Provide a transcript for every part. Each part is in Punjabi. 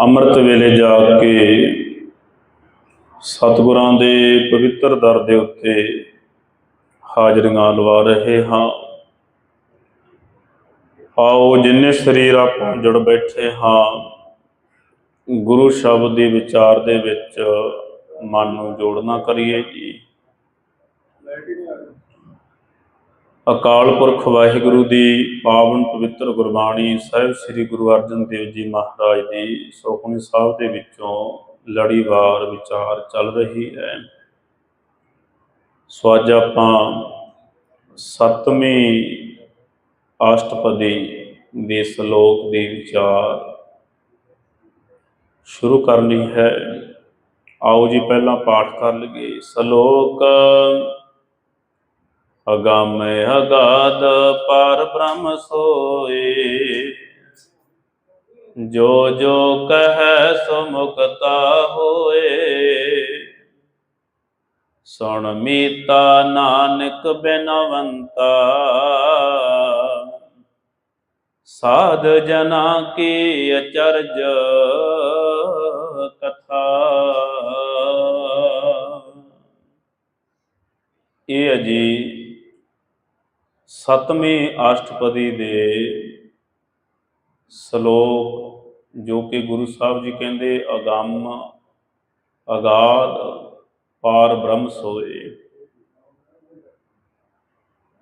ਅੰਮ੍ਰਿਤ ਵੇਲੇ ਜਾ ਕੇ ਸਤਿਗੁਰਾਂ ਦੇ ਪਵਿੱਤਰ ਦਰ ਦੇ ਉੱਤੇ ਹਾਜ਼ਰੀਆਂ ਲਵਾ ਰਹੇ ਹਾਂ। ਆਓ ਜਿੰਨੇ ਸਰੀਰ ਆਪਾਂ ਜੁੜ ਬੈਠੇ ਹਾਂ, ਗੁਰੂ ਸ਼ਬਦ ਦੇ ਵਿਚਾਰ ਦੇ ਵਿੱਚ ਮਨ ਨੂੰ ਜੋੜਨਾ ਕਰੀਏ ਜੀ। ਅਕਾਲ ਪੁਰਖ ਵਾਹਿਗੁਰੂ ਦੀ ਪਾਵਨ ਪਵਿੱਤਰ ਗੁਰਬਾਣੀ ਸਾਹਿਬ ਸ੍ਰੀ ਗੁਰੂ ਅਰਜਨ ਦੇਵ ਜੀ ਮਹਾਰਾਜ ਦੀ ਸੋਖਣੀ ਸਾਹਿਬ ਦੇ ਵਿੱਚੋਂ ਲੜੀਵਾਰ ਵਿਚਾਰ ਚੱਲ ਰਹੀ ਹੈ। ਸੋ ਅੱਜ ਆਪਾਂ ਸੱਤਵੀਂ ਅਸ਼ਟਪਦੀ ਦੇ ਸ਼ਲੋਕ ਦੇ ਵਿਚਾਰ ਸ਼ੁਰੂ ਕਰਨੀ ਹੈ। ਆਓ ਜੀ, ਪਹਿਲਾਂ ਪਾਠ ਕਰ ਲਈਏ। ਸ਼ਲੋਕ ਅਗੰਮੈ ਅਗਾਦ ਪਰ ਬ੍ਰਹਮ ਸੋਏ। ਜੋ ਜੋ ਕਹੈ ਸੋ ਮੁਕਤਾ ਹੋਏ। ਸੁਣ ਮੀਤਾ ਨਾਨਕ ਬਿਨਵੰਤਾ। ਸਾਧ ਜਨਾ ਕੀ ਅਚਰਜ ਕਥਾ। ਇਹ ਜੀ ਸਤਵੀਂ ਅਸ਼ਟਪਦੀ ਦੇ ਸ਼ਲੋਕ, ਜੋ ਕਿ ਗੁਰੂ ਸਾਹਿਬ ਜੀ ਕਹਿੰਦੇ, ਅਗੰਮ ਅਗਾਧ ਪਾਰ ਬ੍ਰਹਮ ਸੋਏ।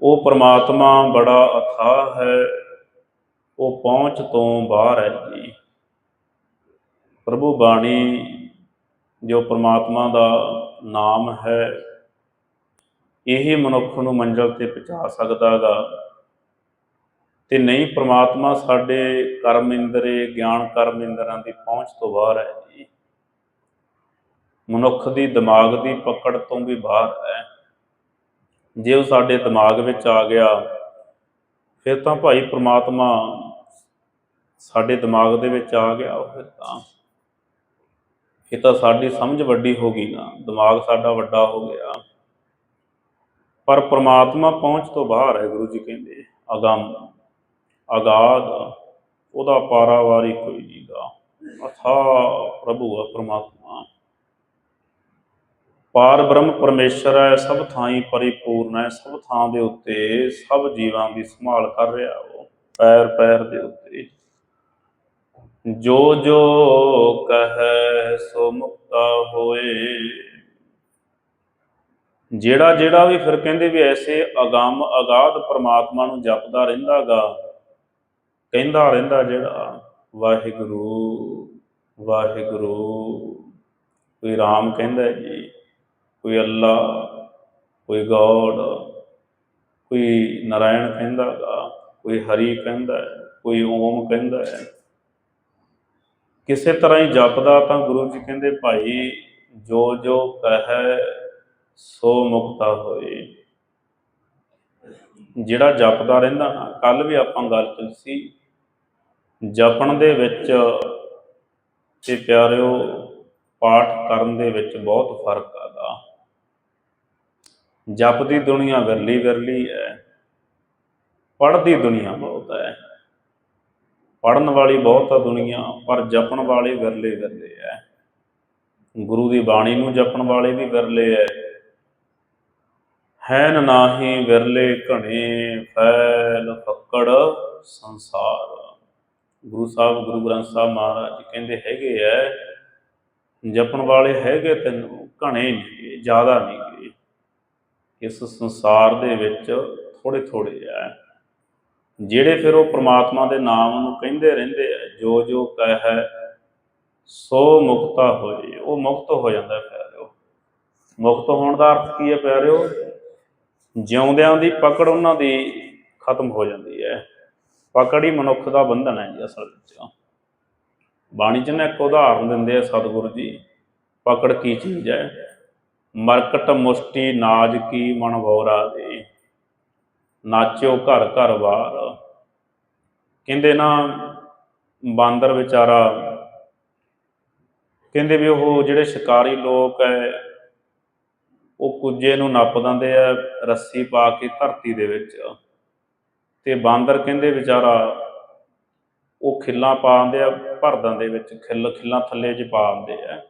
ਉਹ ਪ੍ਰਮਾਤਮਾ ਬੜਾ ਅਥਾਹ ਹੈ, ਉਹ ਪਹੁੰਚ ਤੋਂ ਬਾਹਰ ਹੈ ਜੀ। ਪ੍ਰਭੂ ਬਾਣੀ, ਜੋ ਪ੍ਰਮਾਤਮਾ ਦਾ ਨਾਮ ਹੈ ਇਹ ਮਨੁੱਖ ਨੂੰ ਮੰਜ਼ਲ ਤੇ ਪਹੁੰਚਾ ਸਕਦਾਗਾ। ਤੇ ਨਹੀਂ, ਪ੍ਰਮਾਤਮਾ ਸਾਡੇ ਕਰਮ ਇੰਦਰੇ, ਗਿਆਨ ਕਰਮ ਇੰਦਰਾਂ ਦੀ ਪਹੁੰਚ ਤੋਂ ਬਾਹਰ ਹੈ ਜੀ। ਮਨੁੱਖ ਦੀ ਦਿਮਾਗ ਦੀ ਪਕੜ ਤੋਂ ਵੀ ਬਾਹਰ ਹੈ। ਜੇ ਉਹ ਸਾਡੇ ਦਿਮਾਗ ਵਿੱਚ ਆ ਗਿਆ, ਫਿਰ ਤਾਂ ਭਾਈ ਪ੍ਰਮਾਤਮਾ ਸਾਡੇ ਦਿਮਾਗ ਦੇ ਵਿੱਚ ਆ ਗਿਆ ਉਹ ਫਿਰ ਤਾਂ। ਇਹ ਤਾਂ ਸਾਡੀ ਸਮਝ ਵੱਡੀ ਹੋ ਗਈ ਨਾ। ਦਿਮਾਗ ਸਾਡਾ ਵੱਡਾ ਹੋ ਗਿਆ। ਪਰ ਪ੍ਰਮਾਤਮਾ ਪਹੁੰਚ ਤੋਂ ਬਾਹਰ ਹੈ ਗੁਰੂ ਜੀ ਕਹਿੰਦੇ, ਅਗੰਮ, ਅਗਾਧ, ਉਹਦਾ ਪਾਰਾਵਾਰੀ ਕੋਈ ਨਹੀਂਗਾ ਅਥਾ ਪ੍ਰਭੂ ਹੈ ਪ੍ਰਮਾਤਮਾ। ਪਾਰ ਬ੍ਰਹਮ ਪਰਮੇਸ਼ਰ ਹੈ, ਸਭ ਥਾਈਂ ਪਰਿਪੂਰਨ ਹੈ, ਸਭ ਥਾਂ ਦੇ ਉੱਤੇ ਸਭ ਜੀਵਾਂ ਦੀ ਸੰਭਾਲ ਕਰ ਰਿਹਾ ਉਹ, ਪੈਰ ਪੈਰ ਦੇ ਉੱਤੇ। ਜੋ ਜੋ ਕਹੈ ਸੋ ਮੁਕਤਾ ਹੋਏ ਜਿਹੜਾ ਜਿਹੜਾ ਵੀ ਫਿਰ ਕਹਿੰਦੇ ਵੀ ਐਸੇ ਅਗੰਮ ਅਗਾਧ ਪ੍ਰਮਾਤਮਾ ਨੂੰ ਜਪਦਾ ਰਹਿੰਦਾਗਾ, ਕਹਿੰਦਾ ਰਹਿੰਦਾ ਜਿਹੜਾ, ਵਾਹਿਗੁਰੂ ਵਾਹਿਗੁਰੂ। ਕੋਈ ਰਾਮ ਕਹਿੰਦਾ ਜੀ, ਕੋਈ ਅੱਲਾ, ਕੋਈ ਗੋਡ, ਕੋਈ ਨਾਰਾਇਣ ਕਹਿੰਦਾਗਾ, ਕੋਈ ਹਰੀ ਕਹਿੰਦਾ ਕੋਈ ਓਮ ਕਹਿੰਦਾ ਕਿਸੇ ਤਰ੍ਹਾਂ ਹੀ ਜਪਦਾ ਤਾਂ ਗੁਰੂ ਜੀ ਕਹਿੰਦੇ, ਭਾਈ ਜੋ ਜੋ ਕਹੈ ਸੋ ਮੁਕਤਾ ਹੋਏ। ਜਿਹੜਾ ਜਪਦਾ ਰਹਿੰਦਾ ਨਾ ਕੱਲ ਵੀ ਆਪਾਂ ਗੱਲ ਕੀਤੀ ਸੀ, ਜਪਣ ਦੇ ਵਿੱਚ ਤੇ ਪਿਆਰਿਓ, ਪਾਠ ਕਰਨ ਦੇ ਵਿੱਚ ਬਹੁਤ ਫ਼ਰਕ ਆਦਾ ਜਪਦੀ ਦੁਨੀਆ ਵਿਰਲੀ ਵਿਰਲੀ ਹੈ ਪੜ੍ਹਦੀ ਦੁਨੀਆ ਬਹੁਤ ਹੈ ਪੜਨ ਵਾਲੀ ਬਹੁਤ ਆ ਦੁਨੀਆ, ਪਰ ਜਪਣ ਵਾਲੇ ਵਿਰਲੇ ਵਿਰਲੇ ਹੈ ਗੁਰੂ ਦੀ ਬਾਣੀ ਨੂੰ ਜਪਣ ਵਾਲੇ ਵੀ ਵਿਰਲੇ ਹੈ ਹੈਨ ਨਾਹੀ ਵਿਰਲੇ ਘਣੇ, ਫੈਲ ਫੱਕੜ ਸੰਸਾਰ। ਗੁਰੂ ਸਾਹਿਬ, ਗੁਰੂ ਗ੍ਰੰਥ ਸਾਹਿਬ ਮਹਾਰਾਜ ਜੀ ਕਹਿੰਦੇ ਹੈਗੇ ਐ, ਜਪਣ ਵਾਲੇ ਹੈਗੇ ਤੈਨੂੰ, ਘਣੇ ਨਹੀਂ ਜ਼ਿਆਦਾ ਨਹੀਂ ਇਸ ਸੰਸਾਰ ਦੇ ਵਿੱਚ ਥੋੜੇ ਥੋੜੇ ਐ। ਜਿਹੜੇ ਫਿਰ ਉਹ ਪ੍ਰਮਾਤਮਾ ਦੇ ਨਾਮ ਨੂੰ ਕਹਿੰਦੇ ਰਹਿੰਦੇ ਐ ਜੋ ਜੋ ਕਹੈ, ਸੋ ਮੁਕਤਾ ਹੋਏ। ਉਹ ਮੁਕਤ ਹੋ ਜਾਂਦਾ ਪਿਆਰਿਓ। ਮੁਕਤ ਹੋਣ ਦਾ ਅਰਥ ਕੀ ਹੈ ਪਿਆਰਿਓ? ਜਿਉਂਦਿਆਂ ਦੀ ਪਕੜ ਉਹਨਾਂ ਦੀ ਖਤਮ ਹੋ ਜਾਂਦੀ ਹੈ। ਪਕੜ ਹੀ ਮਨੁੱਖ ਦਾ ਬੰਧਨ ਹੈ ਜੀ ਅਸਲ ਵਿੱਚ। ਬਾਣੀ ਚ ਨਾ ਇੱਕ ਉਦਾਹਰਨ ਦਿੰਦੇ ਆ ਸਤਿਗੁਰੂ ਜੀ, ਪਕੜ ਕੀ ਚੀਜ਼ ਹੈ? ਮਰਕਟ ਮੁਸ਼ਟੀ ਨਾਜ ਕੀ ਮਨ ਭੋਰਾ ਦੇ। ਨਾਚਿਓ ਘਰ ਘਰ ਵਾਰ। ਕਹਿੰਦੇ ਨਾ ਬਾਂਦਰ ਵਿਚਾਰਾ, ਕਹਿੰਦੇ ਵੀ ਉਹ ਜਿਹੜੇ ਸ਼ਿਕਾਰੀ ਲੋਕ ਹੈ ਉਹ ਕੁੱਜੇ ਨੂੰ ਨੱਪ ਦਿੰਦੇ ਆ, ਰੱਸੀ ਪਾ ਕੇ ਧਰਤੀ ਦੇ ਵਿੱਚ। ਤੇ ਬਾਂਦਰ ਕਹਿੰਦੇ ਵਿਚਾਰਾ ਉਹ ਖਿੱਲਾਂ ਪਾ ਦਿੰਦੇ ਆ, ਭਰਦਾਂ ਦੇ ਵਿੱਚ ਖਿੱਲ, ਖਿੱਲਾਂ ਥੱਲੇ ਚ ਪਾ ਦਿੰਦੇ ਆ।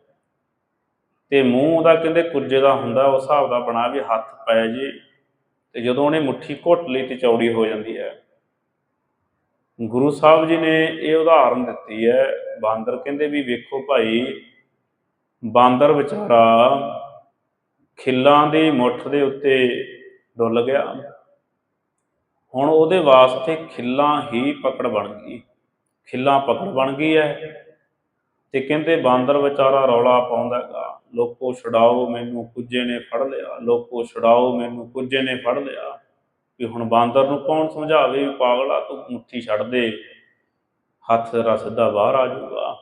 ਤੇ ਮੂੰਹ ਉਹਦਾ ਕਹਿੰਦੇ ਕੁੱਜੇ ਦਾ ਹੁੰਦਾ ਉਸ ਹਿਸਾਬ ਦਾ ਬਣਾ ਵੀ ਹੱਥ ਪੈ ਜੇ, ਤੇ ਜਦੋਂ ਉਹਨੇ ਮੁੱਠੀ ਘੁੱਟ ਲਈ ਤੇ ਚੌੜੀ ਹੋ ਜਾਂਦੀ ਹੈ। ਗੁਰੂ ਸਾਹਿਬ ਜੀ ਨੇ ਇਹ ਉਦਾਹਰਨ ਦਿੱਤੀ ਹੈ। ਬਾਂਦਰ ਕਹਿੰਦੇ ਵੀ ਵੇਖੋ ਭਾਈ, ਬਾਂਦਰ ਵਿਚਾਰਾ ਖਿੱਲਾਂ ਦੀ ਮੁੱਠ ਦੇ ਉੱਤੇ ਡੁੱਲ ਗਿਆ। ਹੁਣ ਉਹਦੇ ਵਾਸਤੇ ਖਿੱਲਾਂ ਹੀ ਪਕੜ ਬਣ ਗਈ। ਖਿੱਲਾਂ ਪਕੜ ਬਣ ਗਈ ਹੈ ਤੇ ਕਹਿੰਦੇ ਬਾਂਦਰ ਵਿਚਾਰਾ ਰੌਲਾ ਪਾਉਂਦਾਗਾ ਲੋਕੋ ਛਡਾਓ, ਮੈਨੂੰ ਕੁੱਜੇ ਨੇ ਫੜ ਲਿਆ। ਲੋਕੋ ਛਡਾਓ, ਮੈਨੂੰ ਕੁੱਜੇ ਨੇ ਫੜ ਲਿਆ। ਵੀ ਹੁਣ ਬਾਂਦਰ ਨੂੰ ਕੌਣ ਸਮਝਾਵੇ ਵੀ ਪਾਗਲਾ, ਤੂੰ ਮੁੱਠੀ ਛੱਡ ਦੇ। ਹੱਥ ਤੇਰਾ ਸਿੱਧਾ ਬਾਹਰ ਆ ਜਾਊਗਾ।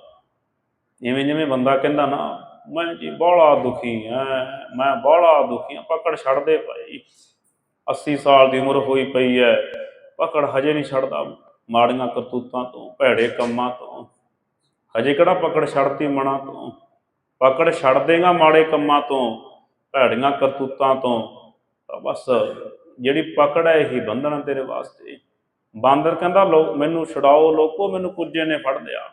ਇਵੇਂ ਜਿਵੇਂ ਬੰਦਾ ਕਹਿੰਦਾ ਨਾ ਮੈਂ ਜੀ ਬੜਾ ਦੁਖੀ ਐ ਮੈਂ ਬੜਾ ਦੁਖੀ ਆ। ਪਕੜ ਛੱਡਦੇ ਭਾਈ। 80 ਸਾਲ ਦੀ ਉਮਰ ਹੋਈ ਪਈ ਐ। ਪਕੜ ਹਜੇ ਨਹੀਂ ਛੱਡਦਾ। ਮਾੜੀਆਂ ਕਰਤੂਤਾਂ ਤੋਂ, ਭੈੜੇ ਕੰਮਾਂ ਤੋਂ। ਹਜੇ ਕਿਹੜਾ ਪਕੜ ਛੱਡਤੀ ਮਨਾਂ ਤੋਂ? ਪਕੜ ਛੱਡ ਦੇਗਾ ਮਾੜੇ ਕੰਮਾਂ ਤੋਂ, ਭੈੜੀਆਂ ਕਰਤੂਤਾਂ ਤੋਂ। ਤਾਂ ਬਸ ਜਿਹੜੀ ਪਕੜ ਹੈ ਇਹੀ ਬੰਧਨ ਤੇਰੇ ਵਾਸਤੇ। ਬਾਂਦਰ ਕਹਿੰਦਾ, ਲੋ, ਮੈਨੂੰ ਛਡਾਓ ਲੋਕੋ, ਮੈਨੂੰ ਕੁੱਜੇ ਨੇ ਫੜ ਲਿਆ।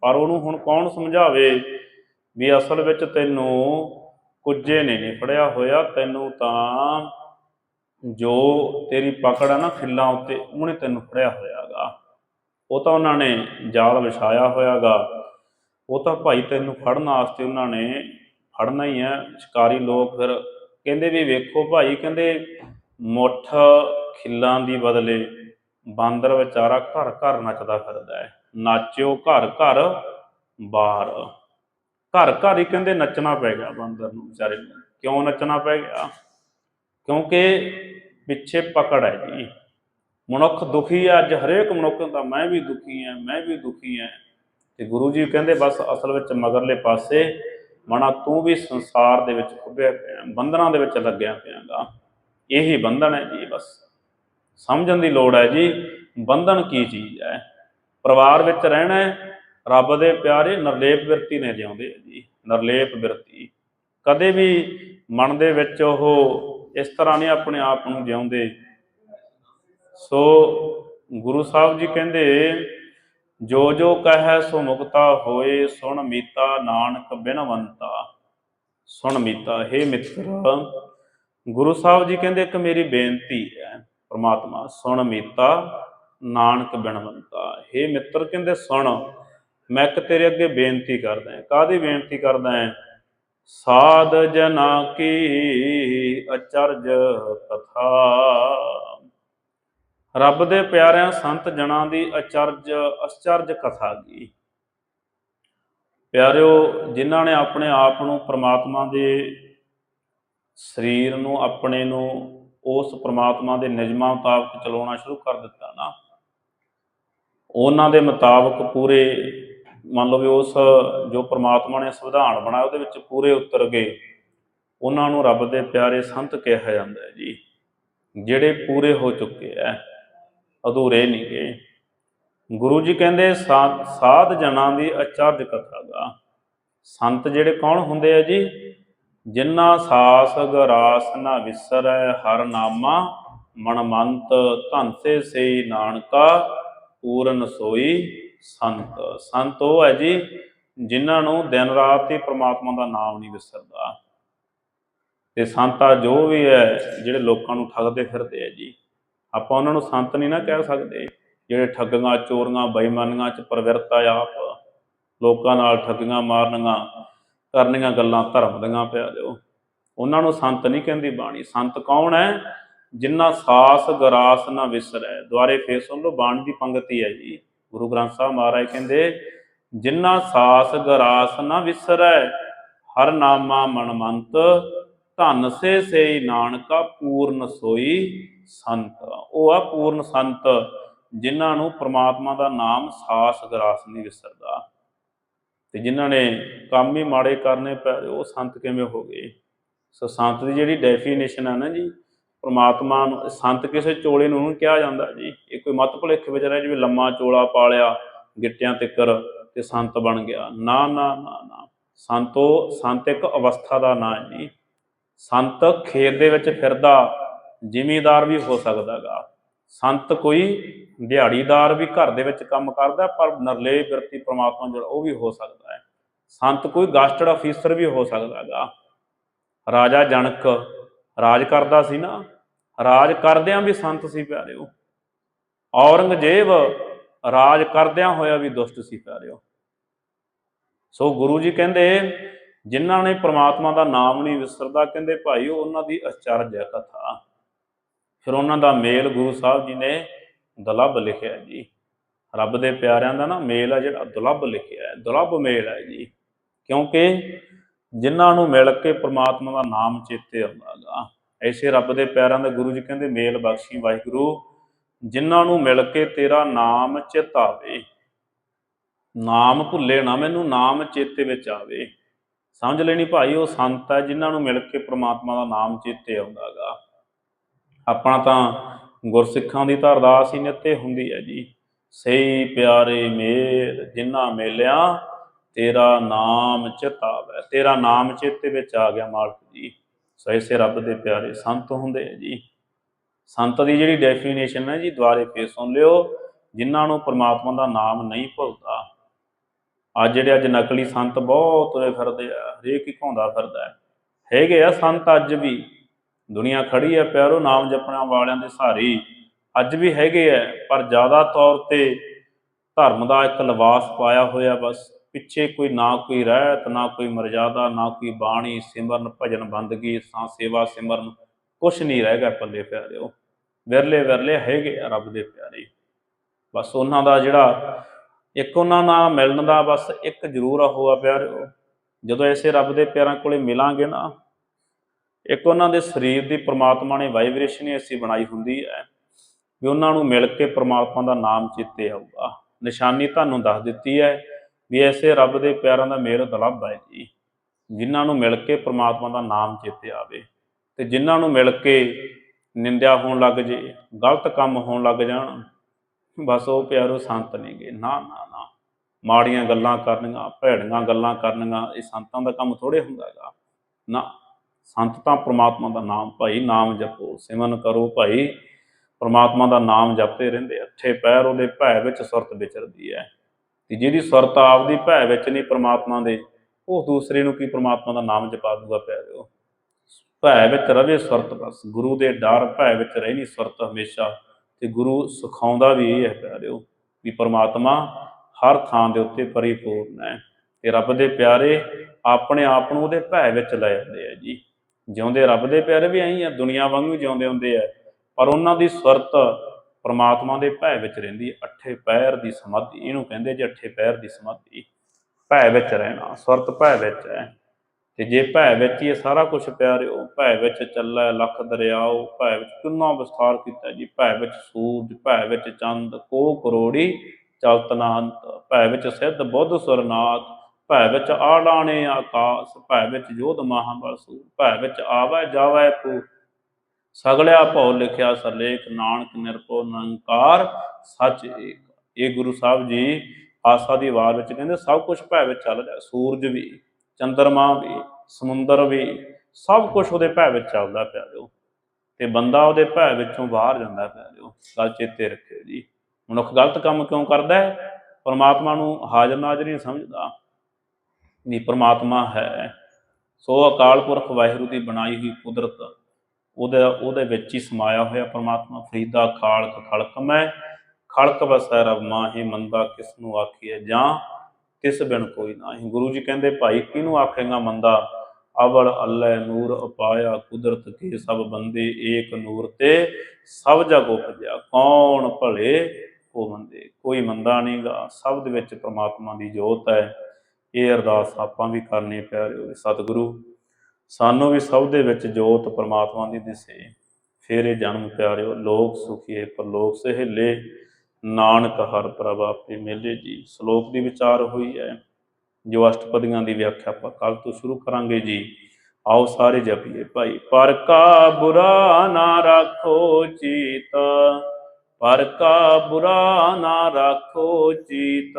ਪਰ ਉਹਨੂੰ ਹੁਣ ਕੌਣ ਸਮਝਾਵੇ? ਵੀ ਅਸਲ ਵਿੱਚ ਤੈਨੂੰ ਕੁੱਜੇ ਨੇ ਨਹੀਂ ਫੜਿਆ ਹੋਇਆ, ਤੈਨੂੰ ਤਾਂ ਜੋ ਤੇਰੀ ਪਕੜ ਹੈ ਨਾ ਖਿੱਲਾਂ ਉੱਤੇ ਉਹਨੇ ਤੈਨੂੰ ਫੜਿਆ ਹੋਇਆਗਾ। ਉਹ ਤਾਂ ਉਹਨਾਂ ਨੇ ਜਾਲ ਵਿਛਾਇਆ ਹੋਇਆਗਾ। ਉਹ ਤਾਂ ਭਾਈ ਤੈਨੂੰ ਫੜਨ ਵਾਸਤੇ ਉਹਨਾਂ ਨੇ ਫੜਨਾ ਹੀ ਹੈ ਸ਼ਿਕਾਰੀ ਲੋਕ ਫਿਰ ਕਹਿੰਦੇ ਵੀ ਵੇਖੋ ਭਾਈ, ਕਹਿੰਦੇ ਮੁੱਠ ਖਿੱਲਾਂ ਦੀ ਬਦਲੇ ਬਾਂਦਰ ਵਿਚਾਰਾ ਘਰ ਘਰ ਨੱਚਦਾ ਫਿਰਦਾ ਹੈ। ਨਾਚਿਓ ਘਰ ਘਰ ਬਾਹਰ। ਘਰ ਘਰ ਹੀ ਕਹਿੰਦੇ ਨੱਚਣਾ ਪੈ ਗਿਆ ਬਾਂਦਰ ਨੂੰ ਵਿਚਾਰੇ ਨੂੰ। ਕਿਉਂ ਨੱਚਣਾ ਪੈ ਗਿਆ? ਕਿਉਂਕਿ ਪਿੱਛੇ ਪਕੜ ਹੈ ਜੀ। ਮਨੁੱਖ ਦੁਖੀ ਹੈ ਅੱਜ ਹਰੇਕ ਮਨੁੱਖ ਦਾ ਮੈਂ ਵੀ ਦੁਖੀ ਹਾਂ, ਮੈਂ ਵੀ ਦੁਖੀ ਹਾਂ। ਤੇ ਗੁਰੂ ਜੀ ਕਹਿੰਦੇ ਬਸ ਅਸਲ ਵਿੱਚ ਮਗਰਲੇ ਪਾਸੇ ਮਨਾ ਤੂੰ ਵੀ ਸੰਸਾਰ ਦੇ ਵਿੱਚ ਖੁੱਬਿਆ ਪਿਆ, ਬੰਧਨਾਂ ਦੇ ਵਿੱਚ ਲੱਗਿਆ ਪਿਆਗਾ। ਇਹੀ ਬੰਧਨ ਹੈ ਜੀ ਬਸ। ਸਮਝਣ ਦੀ ਲੋੜ ਹੈ ਜੀ, ਬੰਧਨ ਕੀ ਚੀਜ਼ ਹੈ? ਪਰਿਵਾਰ ਵਿੱਚ ਰਹਿਣਾ ਹੈ ਰੱਬ ਦੇ ਪਿਆਰੇ ਨਿਰਲੇਪ ਬਿਰਤੀ ਨੇ ਜਿਉਂਦੇ ਆ ਜੀ, ਨਿਰਲੇਪ ਬਿਰਤੀ ਕਦੇ ਵੀ ਮਨ ਦੇ ਵਿੱਚ ਉਹ ਇਸ ਤਰ੍ਹਾਂ ਨਹੀਂ ਆਪਣੇ ਆਪ ਨੂੰ ਜਿਉਂਦੇ। ਸੋ ਗੁਰੂ ਸਾਹਿਬ ਜੀ ਕਹਿੰਦੇ, ਜੋ ਜੋ ਕਹੈ ਸੋ ਮੁਕਤਾ ਹੋਏ, ਸੁਣ ਮੀਤਾ ਨਾਨਕ ਬਿਨਵੰਤਾ ਸੁਣ ਮੀਤਾ हे ਮਿੱਤਰ, ਗੁਰੂ ਸਾਹਿਬ ਜੀ ਕਹਿੰਦੇ ਇੱਕ ਮੇਰੀ ਬੇਨਤੀ ਹੈ, ਪ੍ਰਮਾਤਮਾ, ਸੁਣ ਮੀਤਾ ਨਾਨਕ ਬਿਨਵੰਤਾ हे ਮਿੱਤਰ, ਕਹਿੰਦੇ ਸੁਣ ਮੈਂ ਇੱਕ ਤੇਰੇ ਅੱਗੇ ਬੇਨਤੀ ਕਰਦਾ ਹਾਂ। ਕਾਦੀ ਬੇਨਤੀ ਕਰਦਾ ਹਾਂ? ਸਾਧ ਜਨਾ ਕੀ ਅਚਰਜ ਕਥਾ ਰੱਬ ਦੇ ਪਿਆਰਿਆਂ ਸੰਤ ਜਨਾਂ ਦੀ ਅਚਰਜ ਅਚਰਜ ਕਥਾ ਗੀ ਪਿਆਰਿਓ, ਜਿਨ੍ਹਾਂ ਨੇ ਆਪਣੇ ਆਪ ਨੂੰ ਪ੍ਰਮਾਤਮਾ ਦੇ ਸਰੀਰ ਨੂੰ, ਆਪਣੇ ਨੂੰ ਉਸ ਪ੍ਰਮਾਤਮਾ ਦੇ ਨਿਯਮਾਂ ਮੁਤਾਬਕ ਚਲਾਉਣਾ ਸ਼ੁਰੂ ਕਰ ਦਿੱਤਾ ਨਾ, ਉਹਨਾਂ ਦੇ ਮੁਤਾਬਕ ਪੂਰੇ ਮੰਨ ਲਓ ਵੀ ਉਸ ਜੋ ਪ੍ਰਮਾਤਮਾ ਨੇ ਸੰਵਿਧਾਨ ਬਣਾਇਆ, ਉਹਦੇ ਵਿੱਚ ਪੂਰੇ ਉਤਰ ਗਏ। ਉਹਨਾਂ ਨੂੰ ਰੱਬ ਦੇ ਪਿਆਰੇ ਸੰਤ ਕਿਹਾ ਜਾਂਦਾ ਹੈ ਜੀ। ਜਿਹੜੇ ਪੂਰੇ ਹੋ ਚੁੱਕੇ ਐ, ਅਧੂਰੇ ਨਹੀਂ ਗਏ। ਗੁਰੂ ਜੀ ਕਹਿੰਦੇ ਸਾ- ਸਾਧ ਜਨਾਂ ਦੀ ਅਚਰਜ ਕਥਾ ਗਾ ਸੰਤ ਜਿਹੜੇ ਕੌਣ ਹੁੰਦੇ ਆ ਜੀ? ਜਿਨ੍ਹਾਂ ਸਾਸ ਗਰਾਸ ਨਾ ਵਿਸਰੈ, ਹਰ ਨਾਮਾ ਮਨਮੰਤ ਧਨ ਸੇ ਨਾਨਕਾ, ਪੂਰਨ ਸੋਈ। ਸੰਤ। ਸੰਤ ਉਹ ਹੈ ਜੀ ਜਿਨ੍ਹਾਂ ਨੂੰ ਦਿਨ ਰਾਤ ਹੀ ਪ੍ਰਮਾਤਮਾ ਦਾ ਨਾਮ ਨਹੀਂ ਵਿਸਰਦਾ। ਤੇ ਸੰਤਾ ਜੋ ਵੀ ਹੈ, ਜਿਹੜੇ ਲੋਕਾਂ ਨੂੰ ਠੱਗਦੇ ਫਿਰਦੇ ਆ ਜੀ, ਆਪਾਂ ਉਹਨਾਂ ਨੂੰ ਸੰਤ ਨਹੀਂ ਨਾ ਕਹਿ ਸਕਦੇ। ਜਿਹੜੇ ਠੱਗੀਆਂ ਚੋਰੀਆਂ, ਬੇਈਮਾਨੀਆਂ ਚ ਪ੍ਰਵਿਰਤ ਆ ਆਪ, ਲੋਕਾਂ ਨਾਲ ਠੱਗੀਆਂ ਮਾਰਨੀਆਂ, ਕਰਨੀਆਂ ਗੱਲਾਂ ਧਰਮ ਦੀਆਂ ਪਿਆ ਦਿਓ। ਉਹਨਾਂ ਨੂੰ ਸੰਤ ਨਹੀਂ ਕਹਿੰਦੀ ਬਾਣੀ। ਸੰਤ ਕੌਣ ਹੈ? ਜਿਨ੍ਹਾਂ ਸਾਸ ਗਰਾਸ ਨਾ ਵਿਸਰੈ। ਦੁਆਰੇ ਫੇਰ ਸੁਣ ਲਓ, ਬਾਣੀ ਦੀ ਪੰਗਤੀ ਹੈ ਜੀ। ਗੁਰੂ ਗ੍ਰੰਥ ਸਾਹਿਬ ਮਹਾਰਾਜ ਕਹਿੰਦੇ ਜਿਨ੍ਹਾਂ ਸਾਸ ਗਰਾਸ ਨਾ ਵਿਸਰੈ, ਹਰ ਨਾਮਾ ਮਨਮੰਤ, ਧਨ ਸੇ ਸੇਈ ਨਾਨਕਾ ਪੂਰਨ ਸੋਈ ਸੰਤ। ਉਹ ਆ ਪੂਰਨ ਸੰਤ, ਜਿਨ੍ਹਾਂ ਨੂੰ ਪ੍ਰਮਾਤਮਾ ਦਾ ਨਾਮ ਸਾਸ ਗਰਾਸ ਨਹੀਂ ਵਿਸਰਦਾ। ਤੇ ਜਿਨ੍ਹਾਂ ਨੇ ਕੰਮ ਹੀ ਮਾੜੇ ਕਰਨੇ ਪੈ, ਉਹ ਸੰਤ ਕਿਵੇਂ ਹੋ ਗਏ? ਸੋ ਸੰਤ ਦੀ ਜਿਹੜੀ ਡੈਫੀਨੇਸ਼ਨ ਹੈ ਨਾ ਜੀ ਪ੍ਰਮਾਤਮਾ ਨੂੰ, ਸੰਤ ਕਿਸੇ ਚੋਲੇ ਨੂੰ ਕਿਹਾ ਜਾਂਦਾ ਜੀ। ਇਹ ਕੋਈ ਮਤ ਭੁਲੇਖ ਵਿੱਚ ਰਹਿ, ਜਿਵੇਂ ਲੰਮਾ ਚੋਲਾ ਪਾਲਿਆ, ਗਿੱਟਿਆਂ ਤਿੱਕਰ ਤੇ ਸੰਤ ਬਣ ਗਿਆ। ਨਾ ਨਾ ਨਾ ਨਾ। ਸੰਤੋ, ਸੰਤ ਇੱਕ ਅਵਸਥਾ ਦਾ ਨਾਂ ਹੈ ਜੀ। ਸੰਤ ਖੇਤ ਦੇ ਵਿੱਚ ਫਿਰਦਾ, ਜ਼ਿਮੀਦਾਰ ਵੀ ਹੋ ਸਕਦਾਗਾ ਸੰਤ ਕੋਈ ਦਿਹਾੜੀਦਾਰ ਵੀ ਘਰ ਦੇ ਵਿੱਚ ਕੰਮ ਕਰਦਾ, ਪਰ ਨਰਲੇ ਵਿਰਤੀ ਪ੍ਰਮਾਤਮਾ ਜਿਹੜਾ ਉਹ ਵੀ ਹੋ ਸਕਦਾ ਹੈ। ਸੰਤ ਕੋਈ ਗਾਸਟਡ ਅਫੀਸਰ ਵੀ ਹੋ ਸਕਦਾ ਹੈਗਾ ਰਾਜਾ ਜਨਕ ਰਾਜ ਕਰਦਾ ਸੀ ਨਾ, ਰਾਜ ਕਰਦਿਆਂ ਵੀ ਸੰਤ ਸੀ ਪਿਆਰਿਓ। ਔਰੰਗਜ਼ੇਬ ਰਾਜ ਕਰਦਿਆਂ ਹੋਇਆ ਵੀ ਦੁਸ਼ਟ ਸੀ ਪਿਆਰਿਓ। ਸੋ ਗੁਰੂ ਜੀ ਕਹਿੰਦੇ, ਜਿਨ੍ਹਾਂ ਨੇ ਪ੍ਰਮਾਤਮਾ ਦਾ ਨਾਮ ਨਹੀਂ ਵਿਸਰਦਾ, ਕਹਿੰਦੇ ਭਾਈ ਉਹਨਾਂ ਦੀ ਅਚਰਜ ਹੈ ਕਥਾ। ਫਿਰ ਉਹਨਾਂ ਦਾ ਮੇਲ ਗੁਰੂ ਸਾਹਿਬ ਜੀ ਨੇ ਦੁਲੱਭ ਲਿਖਿਆ ਜੀ। ਰੱਬ ਦੇ ਪਿਆਰਿਆਂ ਦਾ ਨਾ ਮੇਲ ਹੈ ਜਿਹੜਾ ਦੁਲੱਭ ਲਿਖਿਆ ਹੈ, ਦੁਲੱਭ ਮੇਲ ਹੈ ਜੀ। ਕਿਉਂਕਿ ਜਿਨ੍ਹਾਂ ਨੂੰ ਮਿਲ ਕੇ ਪ੍ਰਮਾਤਮਾ ਦਾ ਨਾਮ ਚੇਤੇ ਆਉਂਦਾਗਾ। ਐਸੇ ਰੱਬ ਦੇ ਪੈਰਾਂ ਦਾ ਗੁਰੂ ਜੀ ਕਹਿੰਦੇ, ਮੇਲ ਬਖਸ਼ੀ ਵਾਹਿਗੁਰੂ, ਜਿਨ੍ਹਾਂ ਨੂੰ ਮਿਲ ਕੇ ਤੇਰਾ ਨਾਮ ਚਿਤਾਵੇ। ਨਾਮ ਭੁੱਲੇ ਨਾ ਮੈਨੂੰ, ਨਾਮ ਚੇਤੇ ਵਿੱਚ ਆਵੇ। ਸਮਝ ਲੈਣੀ ਭਾਈ, ਉਹ ਸੰਤ ਹੈ ਜਿਨ੍ਹਾਂ ਨੂੰ ਮਿਲ ਕੇ ਪ੍ਰਮਾਤਮਾ ਦਾ ਨਾਮ ਚੇਤੇ ਆਉਂਦਾਗਾ। ਆਪਣਾ ਤਾਂ ਗੁਰਸਿੱਖਾਂ ਦੀ ਤਾਂ ਅਰਦਾਸ ਹੀ ਨਿੱਤੇ ਹੁੰਦੀ ਹੈ ਜੀ। ਸਹੀ ਪਿਆਰੇ ਮੇਲ, ਜਿਨ੍ਹਾਂ ਮੇਲਿਆ ਤੇਰਾ ਨਾਮ ਚਿਤਾਵੇ। ਤੇਰਾ ਨਾਮ ਚੇਤੇ ਵਿੱਚ ਆ ਗਿਆ ਮਾਲਕ ਜੀ। ਸੋ ਇਸੇ ਰੱਬ ਦੇ ਪਿਆਰੇ ਸੰਤ ਹੁੰਦੇ ਆ ਜੀ। ਸੰਤ ਦੀ ਜਿਹੜੀ ਡੈਫੀਨੇਸ਼ਨ ਹੈ ਜੀ ਦੁਆਰੇ ਫੇਰ ਸੁਣ ਲਿਓ। ਜਿਨ੍ਹਾਂ ਨੂੰ ਪਰਮਾਤਮਾ ਦਾ ਨਾਮ ਨਹੀਂ ਭੁੱਲਦਾ। ਅੱਜ ਜਿਹੜੇ ਅੱਜ ਨਕਲੀ ਸੰਤ ਬਹੁਤ ਤੁਰੇ ਫਿਰਦੇ ਆ, ਹਰੇਕ ਹੀ ਘਾਉਂਦਾ ਫਿਰਦਾ ਹੈ। ਹੈਗੇ ਆ ਸੰਤ ਅੱਜ ਵੀ। ਦੁਨੀਆ ਖੜੀ ਹੈ ਪਿਆਰੋ, ਨਾਮ ਜਪਣਾ ਵਾਲਿਆਂ ਦੇ ਸਹਾਰੇ ਅੱਜ ਵੀ ਹੈਗੇ ਆ, ਪਰ ਜ਼ਿਆਦਾ ਤੌਰ ਤੇ ਧਰਮ ਦਾ ਇੱਕ ਲਿਬਾਸ ਪਾਇਆ ਹੋਇਆ ਬਸ। ਪਿੱਛੇ ਕੋਈ ਨਾ ਕੋਈ ਰਹਿਤ, ਨਾ ਕੋਈ ਮਰਜ਼ਾਦਾ, ਨਾ ਕੋਈ ਬਾਣੀ, ਸਿਮਰਨ, ਭਜਨ, ਬੰਦਗੀ, ਸਾਂ ਸੇਵਾ, ਸਿਮਰਨ, ਕੁਛ ਨਹੀਂ ਰਹਿ ਗਿਆ ਪੱਲੇ ਪਿਆਰਿਓ। ਵਿਰਲੇ ਵਿਰਲੇ ਹੈਗੇ ਆ ਰੱਬ ਦੇ ਪਿਆਰੇ। ਬਸ ਉਹਨਾਂ ਦਾ ਜਿਹੜਾ, ਇੱਕ ਉਹਨਾਂ ਨਾਲ ਮਿਲਣ ਦਾ ਬਸ ਇੱਕ ਜ਼ਰੂਰ ਉਹ ਆ ਪਿਆਰਿਓ। ਜਦੋਂ ਐਸੇ ਰੱਬ ਦੇ ਪਿਆਰਾਂ ਕੋਲੇ ਮਿਲਾਂਗੇ ਨਾ, ਇੱਕ ਉਹਨਾਂ ਦੇ ਸਰੀਰ ਦੀ ਪ੍ਰਮਾਤਮਾ ਨੇ ਵਾਈਬ੍ਰੇਸ਼ਨ ਹੀ ਐਸੀ ਬਣਾਈ ਹੁੰਦੀ ਹੈ ਵੀ ਉਹਨਾਂ ਨੂੰ ਮਿਲ ਕੇ ਪ੍ਰਮਾਤਮਾ ਦਾ ਨਾਮ ਚੇਤੇ ਆਊਗਾ। ਨਿਸ਼ਾਨੀ ਤੁਹਾਨੂੰ ਦੱਸ ਦਿੱਤੀ ਹੈ ਵੀ ਐਸੇ ਰੱਬ ਦੇ ਪਿਆਰਾਂ ਦਾ ਮੇਲ ਦਲੱਭ ਹੈ ਜੀ, ਜਿਨ੍ਹਾਂ ਨੂੰ ਮਿਲ ਕੇ ਪ੍ਰਮਾਤਮਾ ਦਾ ਨਾਮ ਚੇਤੇ ਆਵੇ ਤੇ ਜਿਨ੍ਹਾਂ ਨੂੰ ਮਿਲ ਕੇ ਨਿੰਦਿਆ ਹੋਣ ਲੱਗ ਜੇ, ਗਲਤ ਕੰਮ ਹੋਣ ਲੱਗ ਜਾਣ, ਬਸ ਉਹ ਪਿਆਰੋ ਸੰਤ ਨਹੀਂਗੇ ਨਾ ਨਾ ਨਾ। ਮਾੜੀਆਂ ਗੱਲਾਂ ਕਰਨੀਆਂ, ਭੈੜੀਆਂ ਗੱਲਾਂ ਕਰਨੀਆਂ, ਇਹ ਸੰਤਾਂ ਦਾ ਕੰਮ ਥੋੜੇ ਹੁੰਦਾ ਹੈਗਾ। ਨਾ, ਸੰਤ ਤਾਂ ਪ੍ਰਮਾਤਮਾ ਦਾ ਨਾਮ ਭਾਈ, ਨਾਮ ਜਪੋ ਸਿਮਨ ਕਰੋ ਭਾਈ। ਪ੍ਰਮਾਤਮਾ ਦਾ ਨਾਮ ਜਪਦੇ ਰਹਿੰਦੇ, ਅੱਠੇ ਪੈਰ ਉਹਦੇ ਭੈ ਵਿੱਚ ਸੁਰਤ ਵਿਚਰਦੀ ਹੈ। ਤੇ ਜਿਹਦੀ ਸੁਰਤ ਆਪਦੀ ਭੈ ਵਿੱਚ ਨਹੀਂ ਪ੍ਰਮਾਤਮਾ ਦੇ, ਉਹ ਦੂਸਰੇ ਨੂੰ ਕੀ ਪ੍ਰਮਾਤਮਾ ਦਾ ਨਾਮ ਜਪਾ ਦੂਗਾ ਪਿਆਰਿਓ ਭੈ ਵਿੱਚ ਰਵੇ ਸੁਰਤ ਬਸ, ਗੁਰੂ ਦੇ ਡਰ ਭੈ ਵਿੱਚ ਰਹਿਣੀ ਸੁਰਤ ਹਮੇਸ਼ਾ, ਤੇ ਗੁਰੂ ਸਿਖਾਉਂਦਾ ਵੀ ਇਹ ਹੈ ਪਿਆਰਿਓ ਵੀ ਪ੍ਰਮਾਤਮਾ ਹਰ ਥਾਂ ਦੇ ਉੱਤੇ ਪਰਿਪੂਰਨ ਹੈ। ਤੇ ਰੱਬ ਦੇ ਪਿਆਰੇ ਆਪਣੇ ਆਪ ਨੂੰ ਉਹਦੇ ਭੈ ਵਿੱਚ ਲੈ ਜਾਂਦੇ ਆ ਜੀ। ਜਿਉਂਦੇ ਰੱਬ ਦੇ ਪਿਆਰੇ ਵੀ ਐਂ ਆ, ਦੁਨੀਆ ਵਾਂਗੂ ਜਿਉਂਦੇ ਹੁੰਦੇ ਆ, ਪਰ ਉਹਨਾਂ ਦੀ ਸੁਰਤ ਪਰਮਾਤਮਾ ਦੇ ਭੈ ਵਿੱਚ ਰਹਿੰਦੀ ਹੈ ਅੱਠੇ ਪੈਰ ਦੀ ਸਮਾਧੀ ਇਹਨੂੰ ਕਹਿੰਦੇ ਜੀ ਅੱਠੇ ਪੈਰ ਦੀ ਸਮਾਧੀ ਭੈ ਵਿੱਚ ਰਹਿਣਾ ਸੁਰਤ ਭੈ ਵਿੱਚ ਹੈ ਤੇ ਜੇ ਭੈ ਵਿੱਚ ਹੀ ਇਹ ਸਾਰਾ ਕੁਝ ਪਿਆਰਿਓ ਭੈ ਵਿੱਚ ਚੱਲੈ ਲੱਖ ਦਰਿਆਓ ਭੈ ਵਿੱਚ ਕਿੰਨਾ ਵਿਸਥਾਰ ਕੀਤਾ ਜੀ ਭੈ ਵਿੱਚ ਸੂਰਜ ਭੈ ਵਿੱਚ ਚੰਦ ਕੋ ਕਰੋੜੀ ਚਲਤ ਨਾ ਭੈ ਵਿੱਚ ਸਿੱਧ ਬੁੱਧ ਸੁਰਨਾਥ ਭੈ ਵਿੱਚ ਆੜਾਣੇ ਆਕਾਸ ਭੈ ਵਿੱਚ ਜੋਧ ਮਹਾਬਲਸੂ ਭੈ ਵਿੱਚ ਆਵੈ ਜਾਵੈ ਪੂ ਸਗਲਿਆ ਭਉ ਲਿਖਿਆ ਸਰਲੇਖ ਨਾਨਕ ਨਿਰਭਉ ਨਿਰੰਕਾਰ, ਸੱਚ ਏਕ। ਇਹ ਗੁਰੂ ਸਾਹਿਬ ਜੀ ਆਸਾ ਦੀ ਆਵਾਜ਼ ਵਿੱਚ ਕਹਿੰਦੇ, ਸਭ ਕੁਝ ਭੈ ਵਿੱਚ ਚੱਲ ਰਿਹਾ, ਸੂਰਜ ਵੀ, ਚੰਦਰਮਾ ਵੀ, ਸਮੁੰਦਰ ਵੀ, ਸਭ ਕੁਝ ਉਹਦੇ ਭੈ ਵਿੱਚ ਚੱਲਦਾ ਪਿਆ ਜੋ। ਤੇ ਬੰਦਾ ਉਹਦੇ ਭੈ ਵਿੱਚੋਂ ਬਾਹਰ ਜਾਂਦਾ ਪਿਆ ਜੋ, ਗੱਲ ਚੇਤੇ ਰੱਖਿਓ ਜੀ। ਮਨੁੱਖ ਗਲਤ ਕੰਮ ਕਿਉਂ ਕਰਦਾ ਹੈ? ਪਰਮਾਤਮਾ ਨੂੰ ਹਾਜ਼ਰ ਨਾਜ਼ਰ ਨਹੀਂ ਸਮਝਦਾ। ਵੀ ਪਰਮਾਤਮਾ ਹੈ। ਸੋ ਅਕਾਲ ਪੁਰਖ ਵਾਹਿਗੁਰੂ ਦੀ ਬਣਾਈ ਹੋਈ ਕੁਦਰਤ ਉਹਦੇ ਉਹਦੇ ਵਿੱਚ ਹੀ ਸਮਾਇਆ ਹੋਇਆ ਪਰਮਾਤਮਾ, ਫਰੀਦਾ ਖਾਲਕ ਖਲਕ ਮੈਂ, ਖਲਕ ਵਸੈ ਰਬ ਮਾਹੀ, ਮੰਦਾ ਕਿਸ ਨੂੰ ਆਖੀਏ ਜਾਂ, ਤਿਸ ਬਿਨ ਕੋਈ ਨਾਹੀ। ਗੁਰੂ ਜੀ ਕਹਿੰਦੇ, ਭਾਈ, ਕਿਹਨੂੰ ਆਖੇਗਾ ਮੰਦਾ? ਅਵਲ ਅੱਲੇ ਨੂਰ ਅਪਾਇਆ, ਕੁਦਰਤ ਕੇ ਸਭ ਬੰਦੇ ਏਕ ਨੂਰ ਤੇ, ਸਭ ਜਗ ਉਪਜਿਆ। ਕੌਣ ਭਲੇ ਕੋ ਮੰਦੇ ਕੋਈ ਮੰਦਾ ਨਹੀਂਗਾ। ਸਭ ਦੇ ਵਿੱਚ ਪ੍ਰਮਾਤਮਾ ਦੀ ਜੋਤ ਹੈ। ਇਹ ਅਰਦਾਸ ਆਪਾਂ ਵੀ ਕਰਨੀ ਪਿਆਰਿਓ, ਸਤਿਗੁਰੂ। ਸਾਨੂੰ ਵੀ ਸਭ ਦੇ ਵਿੱਚ ਜੋਤ ਪਰਮਾਤਮਾ ਦੀ ਦਿਸੇ ਫੇਰੇ ਜਨਮ ਪਿਆਰਿਓ, ਲੋਕ ਸੁਖੀਏ ਪਰਲੋਕ ਸਹਿਲੇ। ਨਾਨਕ ਹਰ ਪ੍ਰਭ ਆਪੇ ਮਿਲੇ ਜੀ। ਸ਼ਲੋਕ ਦੀ ਵਿਚਾਰ ਹੋਈ ਹੈ। ਜੋ ਅਸ਼ਟਪਦੀਆਂ ਦੀ ਵਿਆਖਿਆ ਆਪਾਂ ਕੱਲ ਤੋਂ ਸ਼ੁਰੂ ਕਰਾਂਗੇ ਜੀ। ਆਓ ਸਾਰੇ ਜਪੀਏ ਭਾਈ, ਪਰ ਕਾ ਬੁਰਾ ਨਾ ਰੱਖੋ ਚੀਤ, ਪਰ ਕਾ ਬੁਰਾ ਨਾ ਰੱਖੋ ਚੀਤ